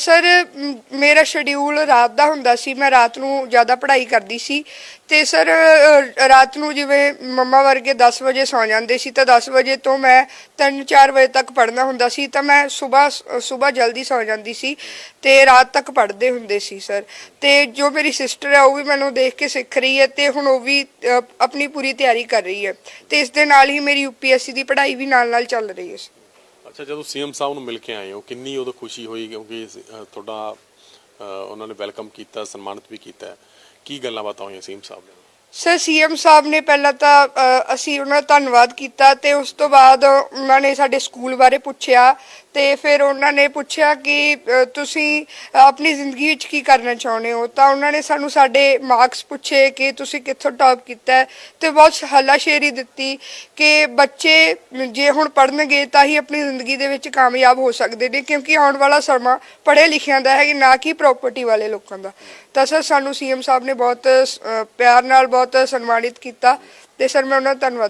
Sir ਮੇਰਾ schedule ਰਾਤ ਦਾ ਹੁੰਦਾ ਸੀ, ਮੈਂ ਰਾਤ ਨੂੰ ਜ਼ਿਆਦਾ ਪੜ੍ਹਾਈ ਕਰਦੀ ਸੀ ਤੇ ਸਰ ਰਾਤ ਨੂੰ ਜਿਵੇਂ ਮੰਮਾ ਵਰਗੇ 10 ਵਜੇ ਸੌ ਜਾਂਦੇ ਸੀ ਤਾਂ 10 ਵਜੇ ਤੋਂ ਮੈਂ 3-4 ਵਜੇ ਤੱਕ ਪੜ੍ਹਨਾ ਹੁੰਦਾ ਸੀ ਤਾਂ ਮੈਂ ਸਵੇਰ ਸਵੇਰ ਜਲਦੀ ਸੌ ਜਾਂਦੀ ਸੀ ਤੇ ਰਾਤ ਤੱਕ ਪੜ੍ਹਦੇ ਹੁੰਦੇ ਸੀ ਸਰ। ਤੇ ਜੋ ਮੇਰੀ ਸਿਸਟਰ ਹੈ ਉਹ ਵੀ ਮੈਨੂੰ ਦੇਖ ਕੇ ਸਿੱਖ ਰਹੀ ਹੈ ਤੇ ਹੁਣ ਉਹ ਵੀ ਆਪਣੀ ਪੂਰੀ ਤਿਆਰੀ ਕਰ ਰਹੀ ਹੈ ਤੇ ਇਸ ਦੇ ਨਾਲ ਹੀ ਮੇਰੀ ਯੂਪੀਐਸਸੀ ਦੀ ਪੜ੍ਹਾਈ ਵੀ ਨਾਲ ਨਾਲ ਚੱਲ ਰਹੀ ਹੈ ਅੱਛਾ ਜਦੋਂ ਸੀਐਮ ਸਾਹਿਬ ਨੂੰ ਮਿਲ ਕੇ ਆਏ ਹੋ ਕਿੰਨੀ ਉਦੋਂ ਖੁਸ਼ੀ ਹੋਈ? ਕਿਉਂਕਿ ਅ, ਤੁਹਾਡਾ ਅ, ਉਹਨਾਂ ਨੇ ਵੈਲਕਮ ਕੀਤਾ ਸਨਮਾਨਿਤ ਵੀ ਕੀਤਾ। ਕੀ ਗੱਲਾਂ ਬਾਤਾਂ ਹੋਈਆਂ ਸੀਐਮ ਸਾਹਿਬ ਨਾਲ? ਸਰ ਸੀਐਮ ਸਾਹਿਬ ਨੇ ਪਹਿਲਾਂ ਤਾਂ ਅ, ਅਸੀਂ ਉਹਨਾਂ ਦਾ ਧੰਨਵਾਦ ਕੀਤਾ ਤੇ ਉਸ ਤੋਂ ਬਾਅਦ ਉਹਨਾਂ ਨੇ ਸਾਡੇ ਸਕੂਲ ਬਾਰੇ ਪੁੱਛਿਆ ਤੇ ਫਿਰ ਉਹਨਾਂ ਨੇ ਪੁੱਛਿਆ ਕਿ ਅ, ਤੁਸੀਂ ਆਪਣੀ ਜ਼ਿੰਦਗੀ ਵਿੱਚ ਕੀ ਕਰਨਾ ਚਾਹੁੰਦੇ ਹੋ? ਤਾਂ ਉਹਨਾਂ ਨੇ ਸਾਨੂੰ ਸਾਡੇ ਮਾਰਕਸ ਪੁੱਛੇ ਕਿ ਤੁਸੀਂ ਕਿੱਥੋਂ ਟੌਪ ਕੀਤਾ ਹੈ ਤੇ ਬਹੁਤ ਹੱਲਾਸ਼ੇਰੀ ਦਿੱਤੀ ਕਿ ਬੱਚੇ ਜੇ ਹੁਣ ਪੜ੍ਹਨਗੇ ਤਾਂ ਹੀ ਆਪਣੀ ਜ਼ਿੰਦਗੀ ਦੇ ਵਿੱਚ ਕਾਮਯਾਬ ਹੋ ਸਕਦੇ ਨੇ ਕਿਉਂਕਿ ਆਉਣ ਵਾਲਾ ਸਮਾਂ ਪੜ੍ਹੇ ਲਿਖਿਆਂ ਦਾ ਹੈ ਨਾ ਕਿ ਪ੍ਰਾਪਰਟੀ ਵਾਲੇ ਲੋਕਾਂ ਦਾ। ਤਾਂ ਸਰ ਸਾਨੂੰ ਸੀਐਮ ਸਾਹਿਬ ਨੇ ਬਹੁਤ ਅ, ਪਿਆਰ ਨਾਲ ਬਹੁਤ ਬਹੁਤ ਸਨਮਾਨਿਤ ਕੀਤਾ ਤੇ ਸਰ ਮੈਂ ਉਹਨਾਂ ਦਾ ਧੰਨਵਾਦ